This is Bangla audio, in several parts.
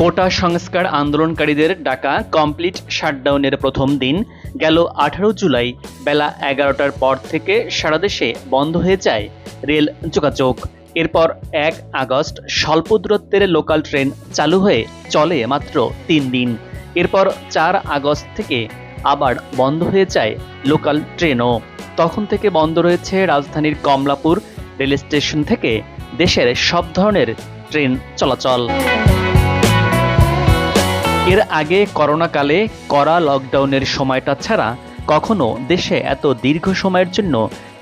কোটা সংস্কার আন্দোলনকারীদের ডাকা কমপ্লিট শাটডাউনের প্রথম দিন গেল আঠারো জুলাই বেলা এগারোটার পর থেকে সারা দেশে বন্ধ হয়ে যায় রেল যোগাযোগ। এরপর এক আগস্ট স্বল্প দূরত্বের লোকাল ট্রেন চালু হয়ে চলে মাত্র তিন দিন। এরপর চার আগস্ট থেকে আবার বন্ধ হয়ে যায় লোকাল ট্রেনও। তখন থেকে বন্ধ রয়েছে রাজধানীর কমলাপুর রেল স্টেশন থেকে দেশের সব ধরনের ট্রেন চলাচল। এর আগে করোনাকালে কড়া লকডাউনের সময়টা ছাড়া কখনো দেশে এত দীর্ঘ সময়ের জন্য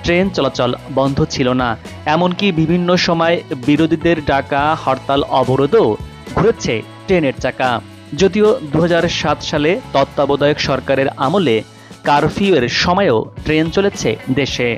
ট্রেন চলাচল বন্ধ ছিল না। এমনকি বিভিন্ন সময় বিরোধীদের ডাকা, হরতাল, অবরোধও ঘুরেছে ট্রেনের চাকা। যদিও দু হাজার সাত সালে তত্ত্বাবধায়ক সরকারের আমলে কারফিউয়ের সময়ও ট্রেন চলেছে দেশে।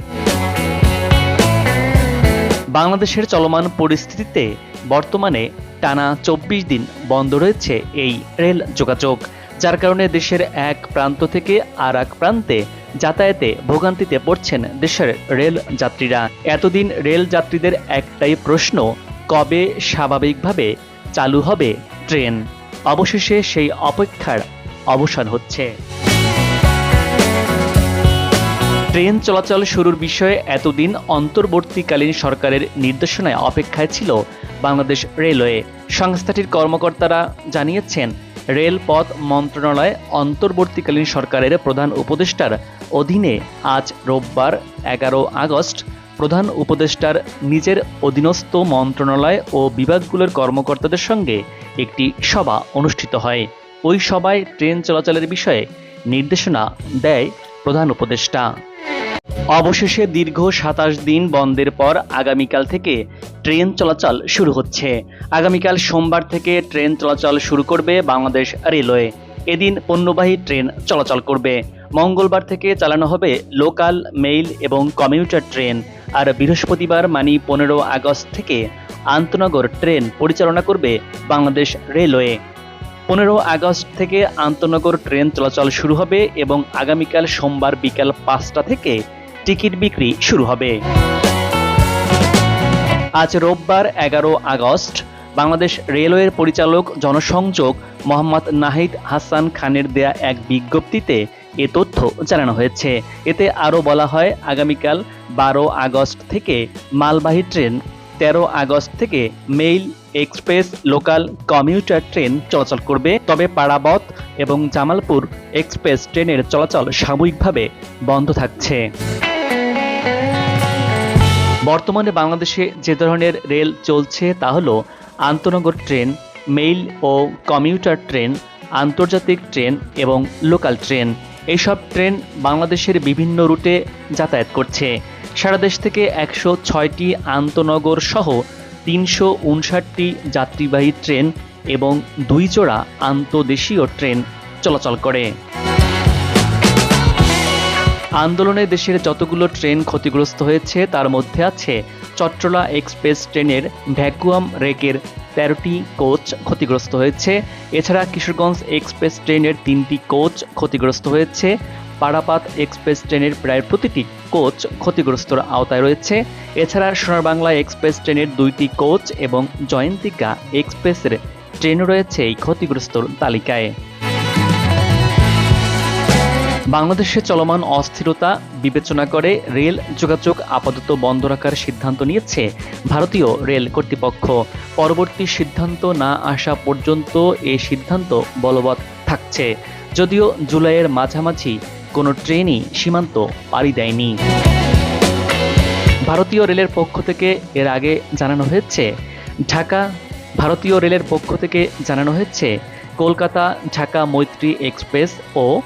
বাংলাদেশের চলমান পরিস্থিতিতে বর্তমানে টানা চব্বিশ দিন বন্ধ রয়েছে এই রেল যোগাযোগ, যার কারণে দেশের এক প্রান্ত থেকে আর এক প্রান্তে যাতায়াতে ভোগান্তিতে পড়ছেন দেশের রেল যাত্রীরা। এতদিন রেল যাত্রীদের একটাই প্রশ্ন, কবে স্বাভাবিকভাবে চালু হবে ট্রেন? অবশেষে সেই অপেক্ষার অবসান হচ্ছে। ট্রেন চলাচল শুরুর বিষয়ে এতদিন অন্তর্বর্তীকালীন সরকারের নির্দেশনায় অপেক্ষায় ছিল বাংলাদেশ রেলওয়ে। সংস্থাটির কর্মকর্তারা জানিয়েছেন রেলপথ মন্ত্রণালয় অন্তর্বর্তীকালীন সরকারের প্রধান উপদেষ্টার অধীনে আজ রোববার এগারো আগস্ট প্রধান উপদেষ্টার নিজের অধীনস্থ মন্ত্রণালয় ও বিভাগগুলোর কর্মকর্তাদের সঙ্গে একটি সভা অনুষ্ঠিত হয়। ওই সভায় ট্রেন চলাচলের বিষয়ে নির্দেশনা দেয় প্রধান উপদেষ্টা। অবশেষে দীর্ঘ সাতাশ দিন বন্ধের পর আগামীকাল থেকে ট্রেন চলাচল শুরু হচ্ছে। আগামীকাল সোমবার থেকে ট্রেন চলাচল শুরু করবে বাংলাদেশ রেলওয়ে। এদিন পণ্যবাহী ট্রেন চলাচল করবে। মঙ্গলবার থেকে চালানো হবে লোকাল, মেইল এবং কমিউটার ট্রেন। আর বৃহস্পতিবার মানে পনেরো আগস্ট থেকে আন্তনগর ট্রেন পরিচালনা করবে বাংলাদেশ রেলওয়ে। পনেরো আগস্ট থেকে আন্তনগর ট্রেন চলাচল শুরু হবে এবং আগামীকাল সোমবার বিকাল পাঁচটা থেকে টিকিট বিক্রি শুরু হবে। আজ রোববার এগারো আগস্ট, বাংলাদেশ রেলওয়ের পরিচালক জনসংযোগ মোহাম্মদ নাহিদ হাসান খানের দেয়া এক বিজ্ঞপ্তিতে এ তথ্য জানানো হয়েছে। এতে আরও বলা হয়, আগামীকাল বারো আগস্ট থেকে মালবাহী ট্রেন, তেরো আগস্ট থেকে mail, express, local commuter train চলাচল করবে। তবে পাড়াবত এবং জামালপুর এক্সপ্রেস ট্রেনের চলাচল সাময়িকভাবে বন্ধ থাকছে। বর্তমানে বাংলাদেশে যে ধরনের রেল চলছে তা হলো আন্তনগর ট্রেন, মেইল ও কমিউটার ট্রেন, আন্তর্জাতিক ট্রেন এবং লোকাল ট্রেন। এইসব ট্রেন বাংলাদেশের বিভিন্ন রুটে যাতায়াত করছে। সারা দেশ থেকে একশো ছয়টি আন্তনগর সহ তিনশো উনষাটটি যাত্রীবাহী ট্রেন এবং দুই জোড়া আন্তদেশীয় ট্রেন চলাচল করে। আন্দোলনে দেশের যতগুলো ট্রেন ক্ষতিগ্রস্ত হয়েছে, তার মধ্যে আছে চট্টলা এক্সপ্রেস ট্রেনের ভ্যাকুয়াম রেকের তেরোটি কোচ ক্ষতিগ্রস্ত হয়েছে। এছাড়া কিশোরগঞ্জ এক্সপ্রেস ট্রেনের তিনটি কোচ ক্ষতিগ্রস্ত হয়েছে। পারাপাত এক্সপ্রেস ট্রেনের প্রায় প্রতিটি কোচ ক্ষতিগ্রস্তর আওতায় রয়েছে। এছাড়া সোনারবাংলা এক্সপ্রেস ট্রেনের দুইটি কোচ এবং জয়ন্তিকা এক্সপ্রেসের ট্রেনও রয়েছে এই ক্ষতিগ্রস্তর তালিকায়। বাংলাদেশে চলমান অস্থিরতা বিবেচনা করে রেল যোগাযোগ আপাতত বন্ধ রাখার সিদ্ধান্ত নিয়েছে ভারতীয় রেল কর্তৃপক্ষ। পরবর্তী সিদ্ধান্ত না আসা পর্যন্ত এ সিদ্ধান্ত বলবৎ থাকছে। যদিও জুলাইয়ের মাঝামাঝি কোনো ট্রেনই সীমান্ত পাড়ি দেয়নি। ভারতীয় রেলের পক্ষ থেকে এর আগে জানানো হয়েছে, ঢাকা, ভারতীয় রেলের পক্ষ থেকে জানানো হয়েছে, কলকাতা ঢাকা মৈত্রী এক্সপ্রেস ও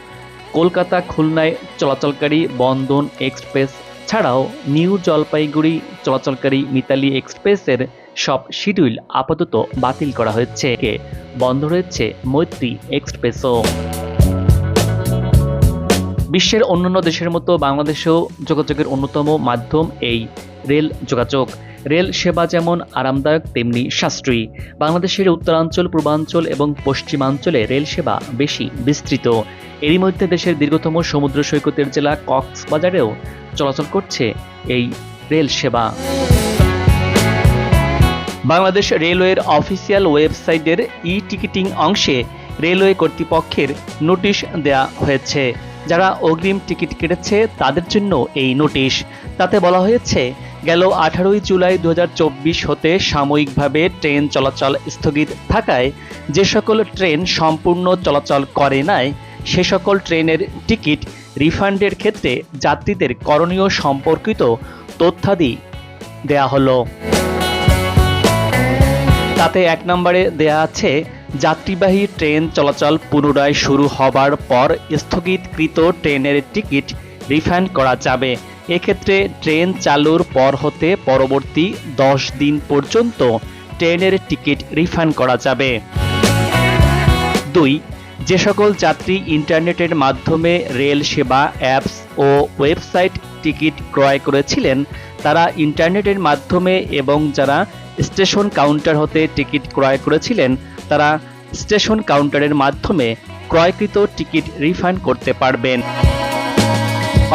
কলকাতা খুলনায় চলাচলকারী বন্ধন এক্সপ্রেস ছাড়াও নিউ জলপাইগুড়ি চলাচলকারী মিতালি এক্সপ্রেসের সব শিডিউল আপাতত বাতিল করা হয়েছে। বন্ধ রয়েছে মৈত্রী এক্সপ্রেসও। বিশ্বের অন্যান্য দেশের মতো বাংলাদেশেও যোগাযোগের অন্যতম মাধ্যম এই রেল যোগাযোগ। রেল সেবা যেমন আরামদায়ক, তেমনি সাশ্রয়ী। বাংলাদেশের উত্তরাঞ্চল, পূর্বাঞ্চল এবং পশ্চিমাঞ্চলে রেল সেবা বেশি বিস্তৃত। এরই মধ্যে দেশের দীর্ঘতম সমুদ্র সৈকতের জেলা কক্সবাজারেও চলাচল করছে এই রেল সেবা। বাংলাদেশ রেলওয়ের অফিসিয়াল ওয়েবসাইটের ই টিকিটিং অংশে রেলওয়ে কর্তৃপক্ষের নোটিশ দেয়া হয়েছে। যারা অগ্রিম টিকিট কেটেছে তাদের জন্য এই নোটিশ। তাতে বলা হয়েছে, গেল আঠারোই জুলাই দু হাজার চব্বিশ হতে সাময়িকভাবে ট্রেন চলাচল স্থগিত থাকায় যে সকল ট্রেন সম্পূর্ণ চলাচল করে নাই, সে সকল ট্রেনের টিকিট রিফান্ডের ক্ষেত্রে যাত্রীদের করণীয় সম্পর্কিত তথ্যাদি দেয়া হলো। তাতে এক নম্বরে দেয়া আছে যাত্রীবাহী ট্রেন চলাচল পুনরায় শুরু হবার পর স্থগিতকৃত ট্রেনের টিকিট রিফান্ড করা যাবে। এক্ষেত্রে ট্রেন চালুর পর হতে পরবর্তী দশ দিন পর্যন্ত ট্রেনের টিকিট রিফান্ড করা যাবে। দুই, যে সকল যাত্রী ইন্টারনেটের মাধ্যমে রেল সেবা, অ্যাপস ও ওয়েবসাইট টিকিট ক্রয় করেছিলেন, তারা ইন্টারনেটের মাধ্যমে এবং যারা স্টেশন কাউন্টার হতে টিকিট ক্রয় করেছিলেন তারা স্টেশন কাউন্টারের মাধ্যমে ক্রয়কৃত টিকিট রিফান্ড করতে পারবেন।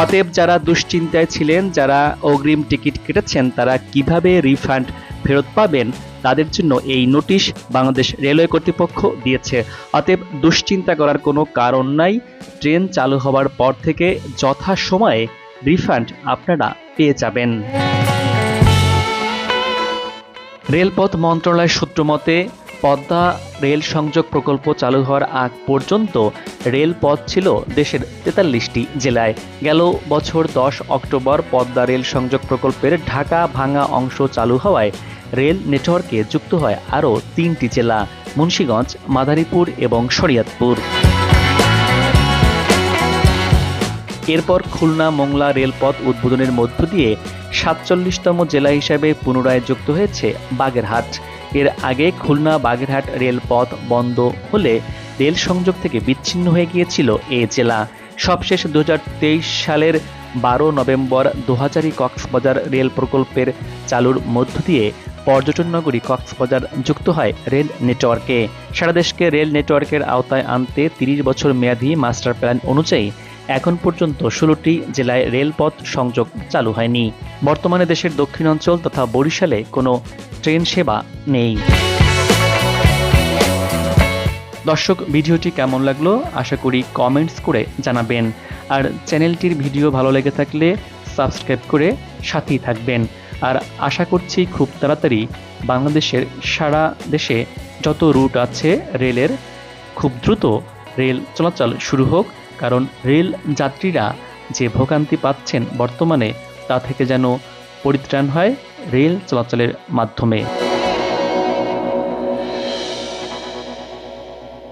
অতএব যারা দুশ্চিন্তায় ছিলেন, যারা অগ্রিম টিকিট কেটেছেন, তারা কীভাবে রিফান্ড ফেরত পাবেন, তাদের জন্য এই নোটিশ বাংলাদেশ রেলওয়ে কর্তৃপক্ষ দিয়েছে। অতএব দুশ্চিন্তা করার কোনো কারণ নাই। ট্রেন চালু হওয়ার পর থেকে যথাসময়ে রিফান্ড আপনারা পেয়ে যাবেন। রেলপথ মন্ত্রণালয়ের সূত্র মতে পদ্মা রেল সংযোগ প্রকল্প চালু হওয়ার আগ পর্যন্ত রেলপথ ছিল দেশের তেতাল্লিশটি জেলায়। গেল বছর দশ অক্টোবর পদ্মা রেল সংযোগ প্রকল্পের ঢাকা ভাঙা অংশ চালু হওয়ায় রেল নেটওয়ার্কে যুক্ত হয় আরও তিনটি জেলা, মুন্সীগঞ্জ, মাদারীপুর এবং শরিয়তপুর। এরপর খুলনা মোংলা রেলপথ উদ্বোধনের মধ্য দিয়ে সাতচল্লিশতম জেলা হিসাবে পুনরায় যুক্ত হয়েছে বাগেরহাট। এর আগে খুলনা বাগেরহাট রেলপথ বন্ধ হলে রেল সংযোগ থেকে বিচ্ছিন্ন হয়ে গিয়েছিল এ জেলা। সবশেষ দুহাজার তেইশ সালের বারো নভেম্বর দোহাজারি কক্সবাজার রেল প্রকল্পের চালুর মধ্য দিয়ে পর্যটন নগরী কক্সবাজার যুক্ত হয় রেল নেটওয়ার্কে। সারা দেশকে রেল নেটওয়ার্কের আওতায় আনতে তিরিশ বছর মেয়াদী মাস্টার প্ল্যান অনুযায়ী এখন পর্যন্ত ষোলোটি জেলায় রেলপথ সংযোগ চালু হয়নি। বর্তমানে দেশের দক্ষিণাঞ্চল তথা বরিশালে কোনো ট্রেন সেবা নেই। দর্শক, ভিডিওটি কেমন লাগল? আশা করি কমেন্টস করে জানাবেন। আর চ্যানেলটির ভিডিও ভালো লেগে থাকলে সাবস্ক্রাইব করে সাথেই থাকবেন। আর আশা করছি খুব তাড়াতাড়ি বাংলাদেশের সারা দেশে যত রুট আছে রেলের, খুব দ্রুত রেল চলাচল শুরু হোক। কারণ রেল যাত্রীরা যে ভোগান্তি পাচ্ছেন বর্তমানে তা থেকে যেন পরিত্রাণ হয় রেল চলাচলের মাধ্যমে।